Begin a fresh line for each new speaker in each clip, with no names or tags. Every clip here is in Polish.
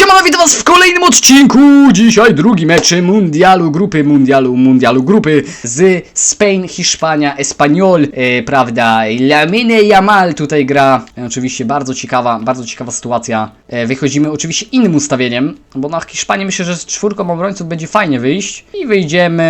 Siemano, witam was w kolejnym odcinku! Dzisiaj drugi mecz mundialu grupy, mundialu, mundialu grupy z Spain, Hiszpania, Espanyol, e, prawda, Lamine Yamal tutaj gra. E, oczywiście bardzo ciekawa, bardzo ciekawa sytuacja. E, wychodzimy oczywiście innym ustawieniem, bo na Hiszpanii myślę, że z czwórką obrońców będzie fajnie wyjść. I wyjdziemy,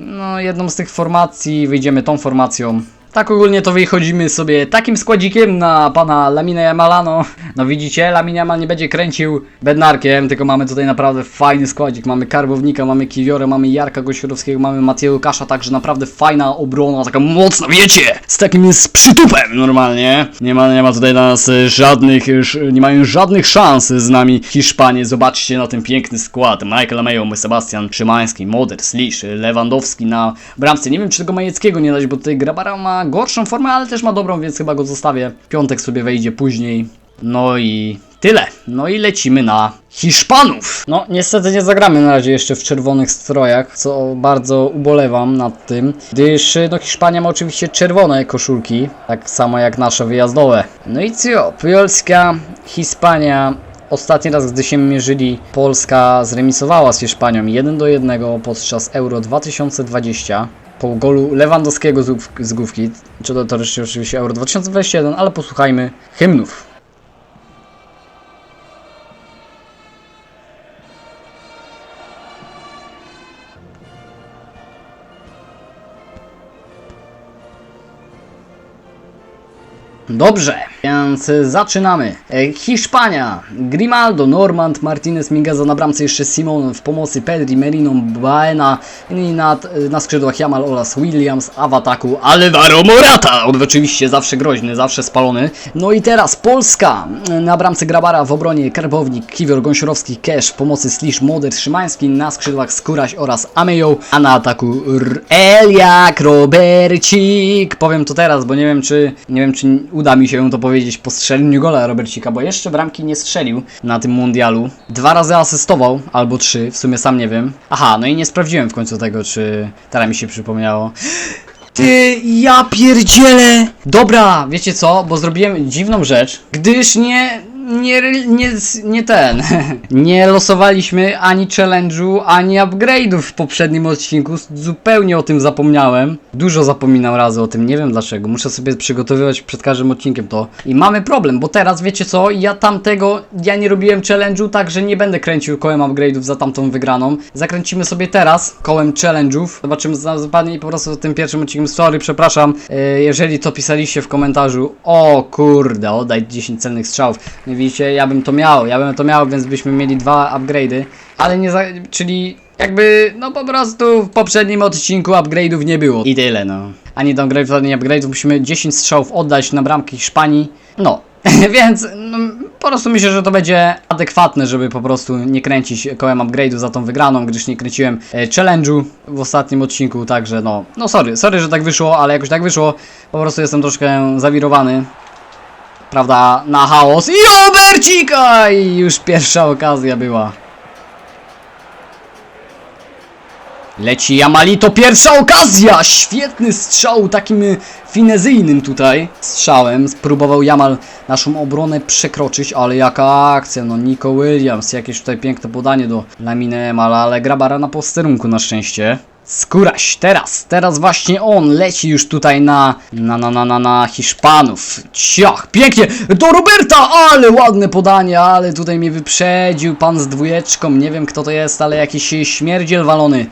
no jedną z tych formacji, wyjdziemy tą formacją. Tak ogólnie to wychodzimy sobie takim składzikiem na pana Lamina Yamalano. No widzicie, Lamin Yamal nie będzie kręcił bednarkiem, tylko mamy tutaj naprawdę fajny składzik. Mamy Karbownika, mamy Kiwiorę, mamy Jarka Gośrodowskiego, mamy Matieja Łukasza, także naprawdę fajna obrona, taka mocna, wiecie, z takim z przytupem normalnie. Nie ma, nie ma tutaj dla nas e, żadnych, już nie mają żadnych szans z nami Hiszpanie. Zobaczcie na ten piękny skład. Michael Mayo, Sebastian Szymański, Moder, Slisz, Lewandowski na bramce. Nie wiem, czy tego Majeckiego nie dać, bo tutaj Grabara ma gorszą formę, ale też ma dobrą, więc chyba go zostawię. Piątek sobie wejdzie później. No i tyle. No i lecimy na Hiszpanów. No, niestety nie zagramy na razie jeszcze w czerwonych strojach, co bardzo ubolewam nad tym, gdyż no Hiszpania ma oczywiście czerwone koszulki, tak samo jak nasze wyjazdowe. No i co? Polska, Hiszpania, Ostatni raz, gdy się mierzyli, Polska zremisowała z Hiszpanią 1 do 1 podczas Euro 2020 po golu Lewandowskiego z, głów- z główki, czy to oczywiście Euro 2021, ale posłuchajmy hymnów. Dobrze, więc zaczynamy. E, Hiszpania. Grimaldo, Normand, Martinez, Mingaza na bramce, jeszcze Simon w pomocy, Pedri, Merino, Baena i na, na skrzydłach Jamal oraz Williams, a w ataku Alvaro Morata. On oczywiście zawsze groźny, zawsze spalony. No i teraz Polska. Na bramce Grabara, w obronie Karbownik, Kiwior, Gąsiorowski, Kesz, w pomocy Slisz, Moder, Szymański, na skrzydłach Skóraś oraz Amejo, a na ataku R- Eliak, Robercik. Powiem to teraz, bo nie wiem czy nie wiem czy uda mi się to powiedzieć po strzeleniu gola Robercika, bo jeszcze bramki nie strzelił na tym mundialu. Dwa razy asystował, albo trzy, w sumie sam nie wiem. Aha, no i nie sprawdziłem w końcu tego, czy teraz mi się przypomniało. Ty, ja pierdzielę! Dobra, wiecie co, bo zrobiłem dziwną rzecz, gdyż nie, nie, nie, nie ten, nie losowaliśmy ani challenge'u, ani upgrade'ów w poprzednim odcinku, zupełnie o tym zapomniałem. Dużo zapominam razy o tym, nie wiem dlaczego, muszę sobie przygotowywać przed każdym odcinkiem to. I mamy problem, bo teraz wiecie co, ja tamtego, ja nie robiłem challenge'u, także nie będę kręcił kołem upgrade'ów za tamtą wygraną. Zakręcimy sobie teraz kołem challenge'ów, zobaczymy zapadnie po prostu tym pierwszym odcinku, sorry, przepraszam, e, jeżeli to pisaliście w komentarzu, o kurde, oddaj 10 celnych strzałów. No widzicie, ja bym to miał, ja bym to miał, więc byśmy mieli dwa upgrade'y, ale nie za, czyli jakby, no po prostu w poprzednim odcinku upgrade'ów nie było. I tyle, no. Ani downgrade'ów, ani upgrade'ów, musimy 10 strzałów oddać na bramki Hiszpanii, no. Więc no, po prostu myślę, że to będzie adekwatne, żeby po prostu nie kręcić kołem upgrade'u za tą wygraną, gdyż nie kręciłem e, challenge'u w ostatnim odcinku, także no, no sorry, sorry, że tak wyszło, ale jakoś tak wyszło, po prostu jestem troszkę zawirowany, prawda, na chaos i Robercika i już pierwsza okazja była. Leci Jamali, to pierwsza okazja! Świetny strzał, takim finezyjnym tutaj strzałem. Spróbował Jamal naszą obronę przekroczyć, ale jaka akcja, no Nico Williams, jakieś tutaj piękne podanie do Lamine Jamala, ale Grabara na posterunku na szczęście. Skóraś, teraz, teraz właśnie on leci już tutaj na, na, na, na, na, na Hiszpanów. Ciach, pięknie, do Roberta, ale ładne podanie, ale tutaj mnie wyprzedził pan z dwójeczką, nie wiem kto to jest, ale jakiś śmierdziel walony.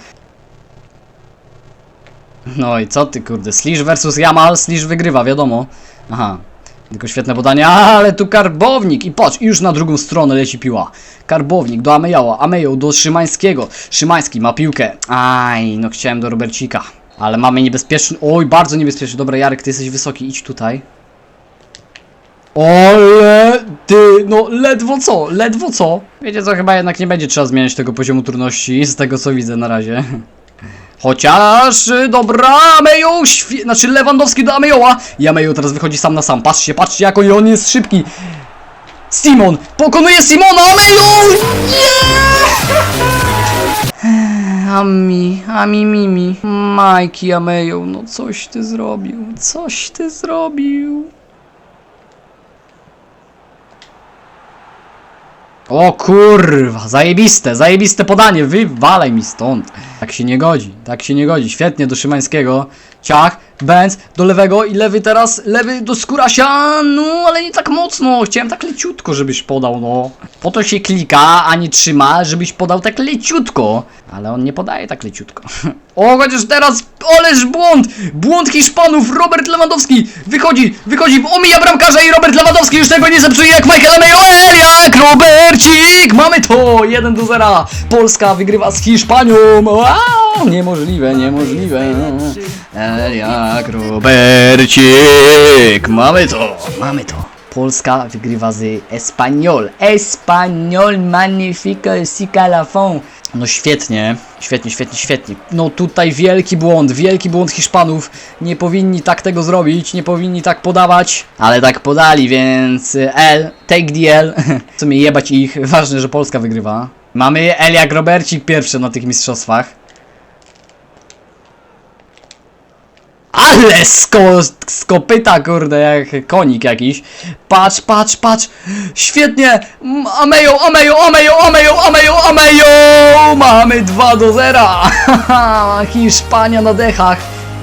No i co ty kurde, Slish versus Jamal, Slish wygrywa, wiadomo. Aha, tylko świetne podanie, ale tu Karbownik i patrz, już na drugą stronę leci piła. Karbownik do Amejała, Ameją do Szymańskiego, Szymański ma piłkę. Aj, no chciałem do Robercika. Ale mamy niebezpieczny, oj, bardzo niebezpieczny. Dobra, Jarek, ty jesteś wysoki, idź tutaj. Ale ty, no ledwo co, ledwo co. Wiecie co, chyba jednak nie będzie trzeba zmieniać tego poziomu trudności, z tego co widzę na razie. Chociaż, y, dobra, świe... znaczy Lewandowski do Amejoa. I Amejo teraz wychodzi sam na sam. Patrzcie, patrzcie, jak on jest szybki. Simon, pokonuje Simona, Amejo! Nie! Ami, Ami Mimi, Majki Amejo, no coś ty zrobił, coś ty zrobił. O kurwa, zajebiste, zajebiste podanie, wywalaj mi stąd. Tak się nie godzi, tak się nie godzi. Świetnie do Szymańskiego. Ciach, Benz do lewego i lewy teraz, lewy do Skurasia, no ale nie tak mocno. Chciałem tak leciutko, żebyś podał, no. Po to się klika, a nie trzyma, żebyś podał tak leciutko. Ale on nie podaje tak leciutko. O, chociaż teraz, oleż błąd! Błąd Hiszpanów, Robert Lewandowski wychodzi, wychodzi, omija bramkarza i Robert Lewandowski już tego nie zepsuje jak Michael Mayo, jak Robercik! Mamy to! 1 do 0. Polska wygrywa z Hiszpanią. Wow, niemożliwe, niemożliwe. El jak Robercik! Mamy to, mamy to. Polska wygrywa z Espanyol. Espanyol magnifico sica la fond. No świetnie, świetnie, świetnie, świetnie. No tutaj wielki błąd, wielki błąd Hiszpanów. Nie powinni tak tego zrobić, nie powinni tak podawać. Ale tak podali, więc L, take the L. W sumie jebać ich, ważne, że Polska wygrywa. Mamy L jak Robercik pierwszy na tych mistrzostwach. Ale sko, skopyta, kurde, jak konik jakiś. Patrz, patrz, patrz. Świetnie. Amejo, Amejo, Amejo, Amejo, Amejo, Amejo. Mamy 2 do 0. Hiszpania na dechach.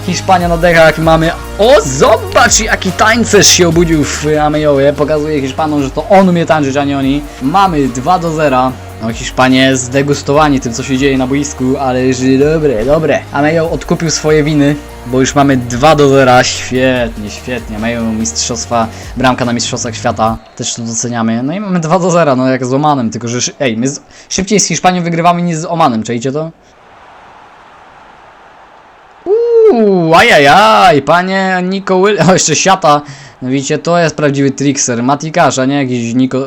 Hiszpania na dechach mamy. O, zobacz jaki tańcerz się obudził w Amejowie. Pokazuje Hiszpanom, że to on umie tańczyć, a nie oni. Mamy 2 do 0. No Hiszpanie zdegustowani tym, co się dzieje na boisku, ale że dobre, dobre. Amejo odkupił swoje winy, bo już mamy 2 do 0. Świetnie, świetnie. Mają mistrzostwa, bramka na mistrzostwach świata. Też to doceniamy. No i mamy 2 do 0, no jak z Omanem, tylko że, ej, my z, szybciej z Hiszpanią wygrywamy niż z Omanem, czajcie to? Uuu, ajajaj, panie Nico Will... O, jeszcze siata. No widzicie, to jest prawdziwy trickser. Mati Cash, a nie jakiś Nico...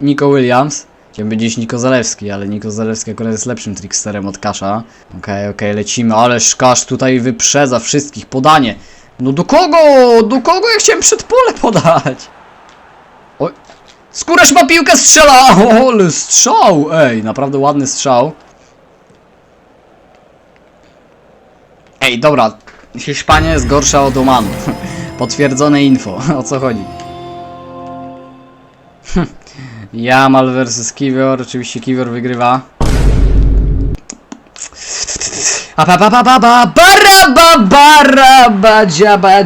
Nico Williams. Chciałem powiedzieć Niko Zalewski, ale Niko Zalewski akurat jest lepszym tricksterem od Kasza. Okej, okej, lecimy, ależ Kasz tutaj wyprzedza wszystkich. Podanie. No do kogo? Do kogo ja chciałem przed pole podać? Oj. Skóraś ma piłkę, strzela! O, ale strzał! Ej, naprawdę ładny strzał. Ej, dobra. Hiszpania jest gorsza od Omanu. Potwierdzone info. O co chodzi? Jamal versus Kiwior. Oczywiście Kiwior wygrywa. A pa pa pa pa pa bara ba bara ba dziaba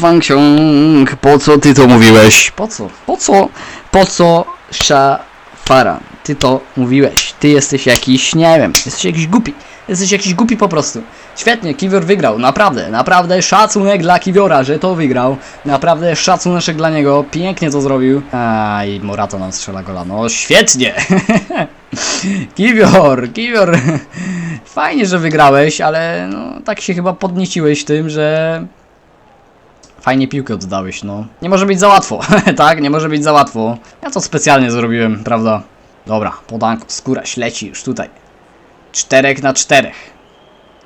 fang siong Po co ty to mówiłeś? Po co? Po co? Po co szafara? Ty to mówiłeś. Ty jesteś jakiś, nie wiem, jesteś jakiś głupi. Jesteś jakiś głupi po prostu. Świetnie, Kiwior wygrał, naprawdę, naprawdę szacunek dla Kiwiora, że to wygrał. Naprawdę szacunek dla niego, pięknie to zrobił. A i Morata nam strzela gola, no świetnie. Kiwior, Kiwior, fajnie, że wygrałeś, ale no tak się chyba podnieciłeś tym, że fajnie piłkę oddałeś, no. Nie może być za łatwo, tak? Nie może być za łatwo. Ja to specjalnie zrobiłem, prawda? Dobra, podanko, skóra śleci już tutaj. Czterech na czterech.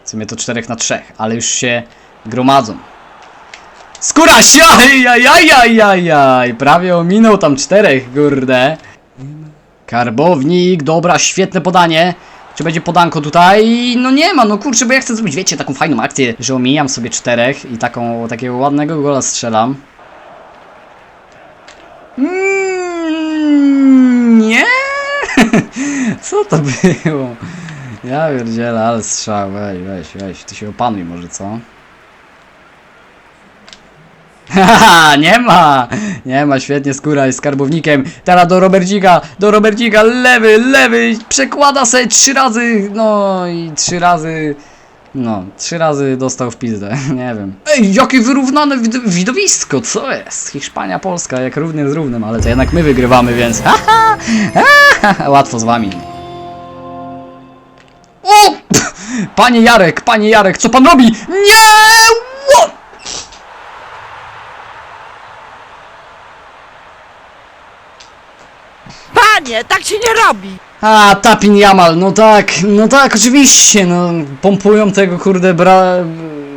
W sumie to czterech na trzech, ale już się gromadzą. Skóra jaj, prawie ominął tam czterech, kurde. Karbownik, dobra, świetne podanie. Czy będzie podanko tutaj? No nie ma, no kurczę, bo ja chcę zrobić, wiecie, taką fajną akcję, że omijam sobie czterech i taką, takiego ładnego gola strzelam. Mm, nie? Co to było? Ja pierdzielę, ale strzał, weź, weź, weź, ty się opanuj może, co? Haha, nie ma! Nie ma, świetnie, skóra jest skarbownikiem. Teraz do Robercika, do Robercika, lewy, lewy, przekłada se trzy razy, no i trzy razy, no, trzy razy dostał w pizdę, nie wiem. Ej, jakie wyrównane wid widowisko, co jest? Hiszpania, Polska, jak równy z równym, ale to jednak my wygrywamy, więc haha, łatwo z wami. Panie Jarek, panie Jarek, co pan robi? Nie! What?
Panie, tak się nie robi!
A, Tapin Jamal, no tak, no tak, oczywiście, no, pompują tego, kurde, bra...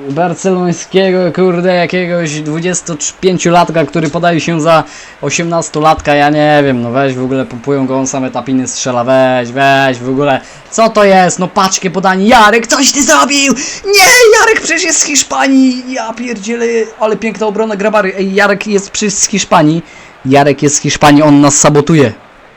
barcelońskiego, kurde, jakiegoś 25-latka, który podaje się za 18-latka, ja nie wiem, no weź w ogóle, pompują go, on same tapiny strzela, weź, weź, w ogóle, co to jest, no paczkie podanie, Jarek, coś ty zrobił, nie, Jarek przecież jest z Hiszpanii, ja pierdzielę, ale piękna obrona Grabary, ej, Jarek jest przecież z Hiszpanii, Jarek jest z Hiszpanii, on nas sabotuje.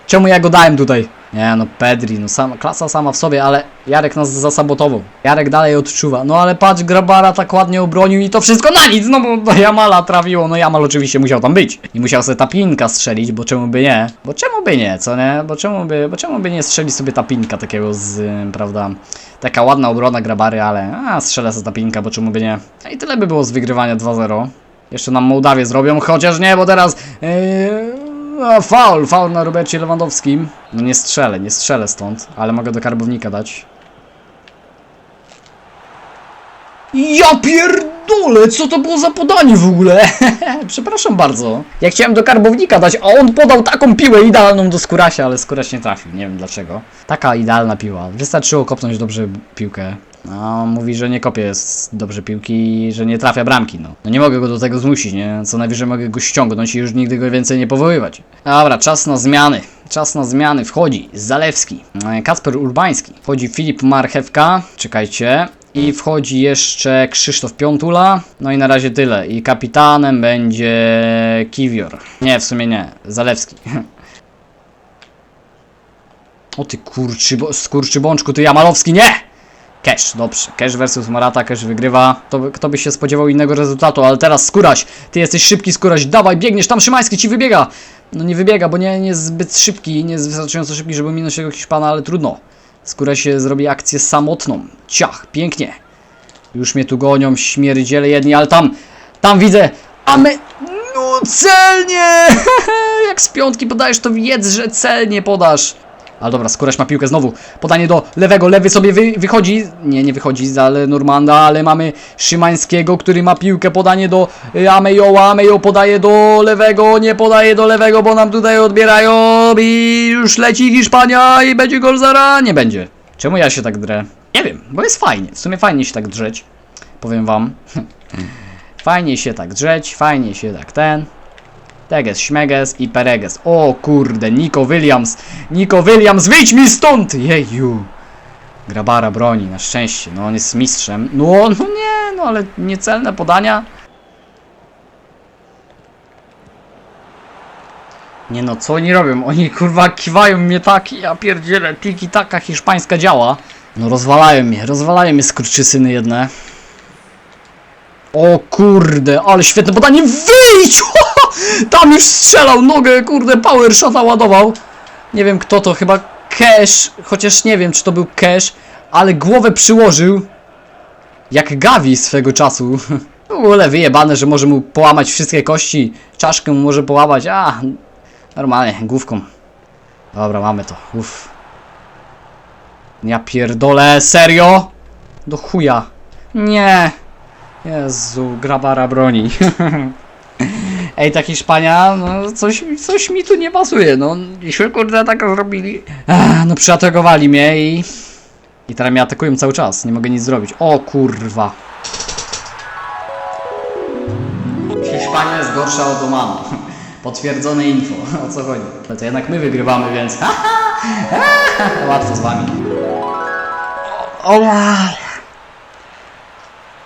Czemu ja go dałem tutaj? Nie no, Pedri, no sama, klasa sama w sobie, ale Jarek nas zasabotował. Jarek dalej odczuwa. No ale patrz, Grabara tak ładnie obronił i to wszystko na nic, no bo do Jamala trafiło. No Jamal oczywiście musiał tam być. I musiał sobie tapinka strzelić, bo czemu by nie? Bo czemu by nie, co nie? Bo czemu by, bo czemu by nie strzelić sobie tapinka takiego z, ym, prawda? Taka ładna obrona Grabary, ale a, strzelę sobie tapinka, bo czemu by nie? No I tyle by było z wygrywania 2-0. Jeszcze nam Mołdawię zrobią, chociaż nie, bo teraz... Yy, a, faul, faul na Robercie Lewandowskim. No nie strzelę, nie strzelę stąd, ale mogę do karbownika dać. Ja pierdolę, co to było za podanie w ogóle? Przepraszam bardzo. Ja chciałem do karbownika dać, a on podał taką piłę idealną do Skurasia, ale Skóraś nie trafił, nie wiem dlaczego. Taka idealna piła. Wystarczyło kopnąć dobrze piłkę. No, mówi, że nie kopie dobrze piłki i że nie trafia bramki, no. No nie mogę go do tego zmusić, nie? Co najwyżej mogę go ściągnąć i już nigdy go więcej nie powoływać. Dobra, czas na zmiany. Czas na zmiany. Wchodzi Zalewski, e, Kasper Urbański, wchodzi Filip Marchewka, czekajcie, i wchodzi jeszcze Krzysztof Piątula. No i na razie tyle. I kapitanem będzie Kiwior. Nie, w sumie nie. Zalewski. O ty kurczy, skurczy bączku, ty Jamalowski, nie! Cash, dobrze. Cash versus Morata, Cash wygrywa. To, kto by się spodziewał innego rezultatu, ale teraz Skóraś. Ty jesteś szybki, Skóraś, dawaj, biegniesz, tam Szymański ci wybiega. No nie wybiega, bo nie, nie jest zbyt szybki, nie jest wystarczająco szybki, żeby minąć tego Hiszpana, ale trudno. Skóra się zrobi akcję samotną. Ciach, pięknie. Już mnie tu gonią, śmierdziele jedni, ale tam, tam widzę, a my... No celnie! Jak z piątki podajesz, to wiedz, że celnie podasz. Ale dobra, Skóraś ma piłkę znowu. Podanie do lewego, lewy sobie wy, wychodzi. Nie, nie wychodzi, ale Normanda, ale mamy Szymańskiego, który ma piłkę. Podanie do y, Amejoła, Amejo podaje do lewego, nie podaje do lewego, bo nam tutaj odbierają i już leci Hiszpania i będzie gol zara. Nie będzie. Czemu ja się tak drę? Nie wiem, bo jest fajnie. W sumie fajnie się tak drzeć. Powiem wam. fajnie się tak drzeć, fajnie się tak ten. Teges, Śmeges i Pereges. O kurde, Nico Williams. Nico Williams, wyjdź mi stąd! Jeju. Grabara broni, na szczęście. No on jest mistrzem. No, no nie, no ale niecelne podania. Nie no, co oni robią? Oni kurwa kiwają mnie tak, ja pierdzielę, tiki taka hiszpańska działa. No rozwalają mnie, rozwalają mnie skurczysyny jedne. O kurde, ale świetne podanie, wyjdź! Tam już strzelał nogę, kurde, power shota ładował. Nie wiem kto to, chyba Cash, chociaż nie wiem czy to był Cash, ale głowę przyłożył. Jak Gavi swego czasu. W ogóle wyjebane, że może mu połamać wszystkie kości, czaszkę mu może połamać, a normalnie, główką. Dobra, mamy to, uff. Ja pierdolę, serio? Do chuja. Nie. Jezu, grabara broni. Ej, ta Hiszpania, no coś, coś mi tu nie pasuje, no. Jeśli kurde tak zrobili. Ach, no przyatakowali mnie i... I teraz mnie atakują cały czas, nie mogę nic zrobić. O kurwa. Hiszpania jest gorsza od Omanu. Potwierdzone info, o co chodzi. Ale to jednak my wygrywamy, więc... Łatwo z wami. O,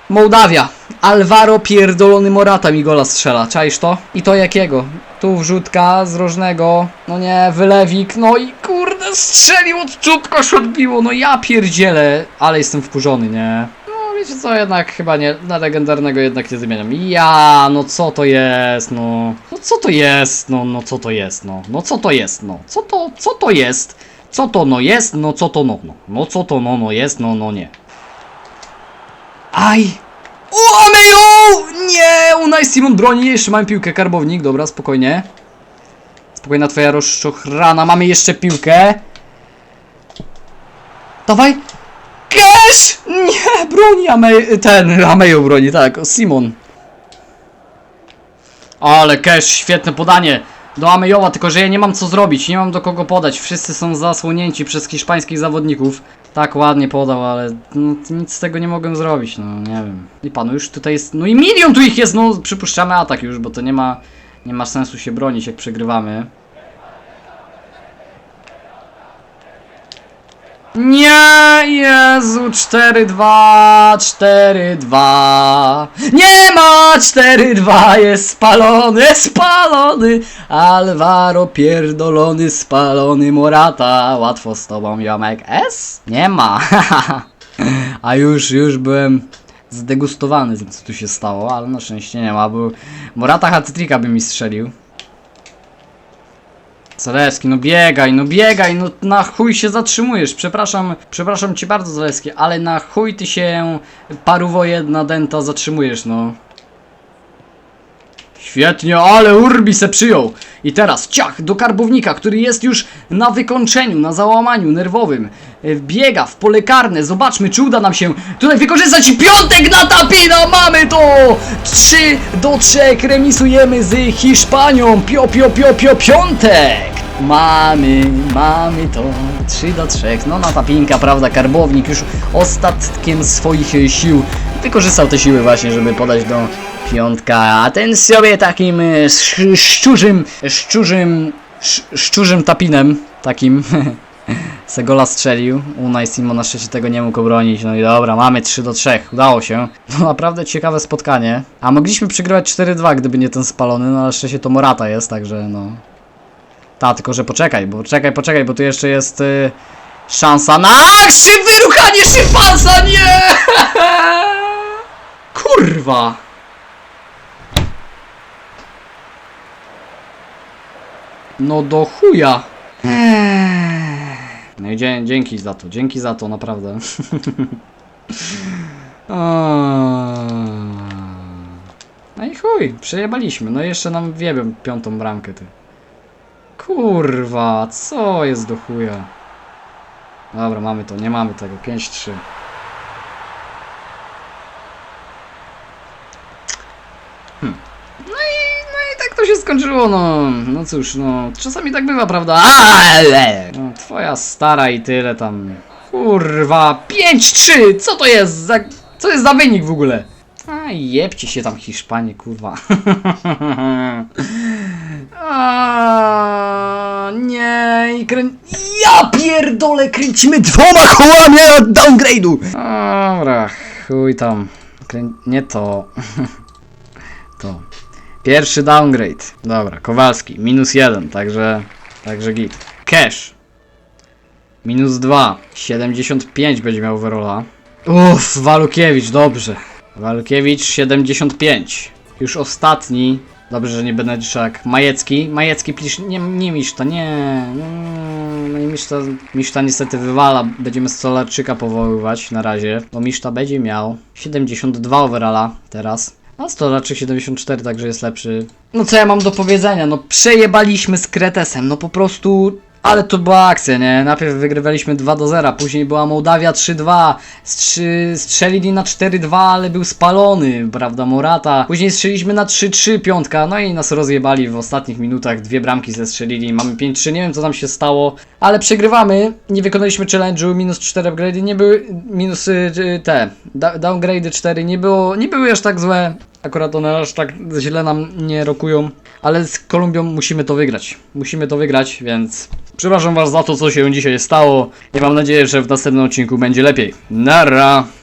Mołdawia. Alvaro pierdolony Morata mi gola strzela. Czaisz to? I to jakiego? Tu wrzutka z rożnego. No nie, wylewik. No i kurde, strzelił od czubka, odbiło. No ja pierdzielę. Ale jestem wkurzony, nie? No wiecie co, jednak chyba nie. Na legendarnego jednak nie zmieniam. Ja, no co to jest, no. No co to jest, no, no co to jest, no. No co to jest, no. Co to, co to jest? Co to no jest, no co to no, no. No co to no, no jest, no, no nie. Aj! O, Amejo! Nie! Unai Simon broni, jeszcze mam piłkę, karbownik, dobra, spokojnie. Spokojna twoja rozczochrana, mamy jeszcze piłkę. Dawaj! Cash! Nie, broni Ame ten, Amejo broni, tak, Simon. Ale Cash, świetne podanie do Amejowa, tylko że ja nie mam co zrobić, nie mam do kogo podać. Wszyscy są zasłonięci przez hiszpańskich zawodników. Tak ładnie podał, ale no, nic z tego nie mogłem zrobić, no nie wiem. I panu już tutaj jest, no i milion tu ich jest, no przypuszczamy atak już, bo to nie ma, nie ma sensu się bronić jak przegrywamy. Nie, Jezu, 4-2, 4-2. Nie ma 4-2, jest spalony, spalony. Alvaro pierdolony, spalony Morata. Łatwo z tobą, Jomek. S? Nie ma. A już, już byłem zdegustowany tym, co tu się stało, ale na szczęście nie ma, bo Morata hat by mi strzelił. Zaleski, no biegaj, no biegaj, no na chuj się zatrzymujesz. Przepraszam, przepraszam cię bardzo Zaleski, ale na chuj ty się paruwo jedna denta zatrzymujesz, no. Świetnie, ale Urbi se przyjął. I teraz ciach do karbownika, który jest już na wykończeniu, na załamaniu nerwowym. E, Biega w pole karne. Zobaczmy, czy uda nam się tutaj wykorzystać piątek na tapina. Mamy to! 3 do 3 remisujemy z Hiszpanią. Pio, pio, pio, pio, piątek! Mamy, mamy to. 3 do 3. No na tapinka, prawda? Karbownik już ostatkiem swoich sił wykorzystał te siły właśnie, żeby podać do piątka, a ten sobie takim e, sz- szczurzym, szczurzym, sz- szczurzym tapinem, takim se gola strzelił. Unai Simon na szczęście tego nie mógł obronić, no i dobra, mamy 3 do 3, udało się. No naprawdę ciekawe spotkanie. A mogliśmy przegrywać 4-2, gdyby nie ten spalony, no ale szczęście to Morata jest, także no... Ta, tylko że poczekaj, bo czekaj, poczekaj, bo tu jeszcze jest y, szansa na krzyw wyruchanie szympansa, nie! Kurwa! No do chuja! No i dzie dzięki za to, dzięki za to, naprawdę. No i chuj, przejebaliśmy. No i jeszcze nam wiebią piątą bramkę, ty. Kurwa, co jest do chuja? Dobra, mamy to, nie mamy tego. 5-3. Hmm. No i, no i tak to się skończyło, no. No cóż, no. Czasami tak bywa, prawda? Ale! No, twoja stara i tyle tam. Kurwa, 5-3! Co to jest za... Co jest za wynik w ogóle? A jebcie się tam Hiszpanie, kurwa. A, nie, i krę... Ja pierdolę, kręcimy dwoma kołami od downgrade'u! Dobra, chuj tam. Krę... Nie to. to. Pierwszy downgrade. Dobra, Kowalski, minus jeden, także... Także git. Cash. Minus 2. 75 będzie miał overalla. Uff, Walukiewicz, dobrze. Walukiewicz 75. Już ostatni. Dobrze, że nie Benedyczak. Majecki. Majecki, plisz, nie, nie Miszta, nie. No i Miszta, Miszta niestety wywala. Będziemy Stolarczyka powoływać na razie. Bo Miszta będzie miał 72 overalla teraz. A Stolarczyk 74, także jest lepszy. No co ja mam do powiedzenia? No przejebaliśmy z Kretesem. No po prostu ale to była akcja, nie? Najpierw wygrywaliśmy 2 do 0, później była Mołdawia 3-2, strzy- strzelili na 4-2, ale był spalony, prawda, Morata. Później strzeliśmy na 3-3, piątka, no i nas rozjebali w ostatnich minutach, dwie bramki zestrzelili, mamy 5-3, nie wiem co tam się stało, ale przegrywamy, nie wykonaliśmy challenge'u, minus 4 upgrade'y, nie były, minus y, y, te, downgrade'y 4, nie było, nie były aż tak złe, Akurat one aż tak źle nam nie rokują, ale z Kolumbią musimy to wygrać. Musimy to wygrać, więc przepraszam Was za to, co się dzisiaj stało i mam nadzieję, że w następnym odcinku będzie lepiej. Nara!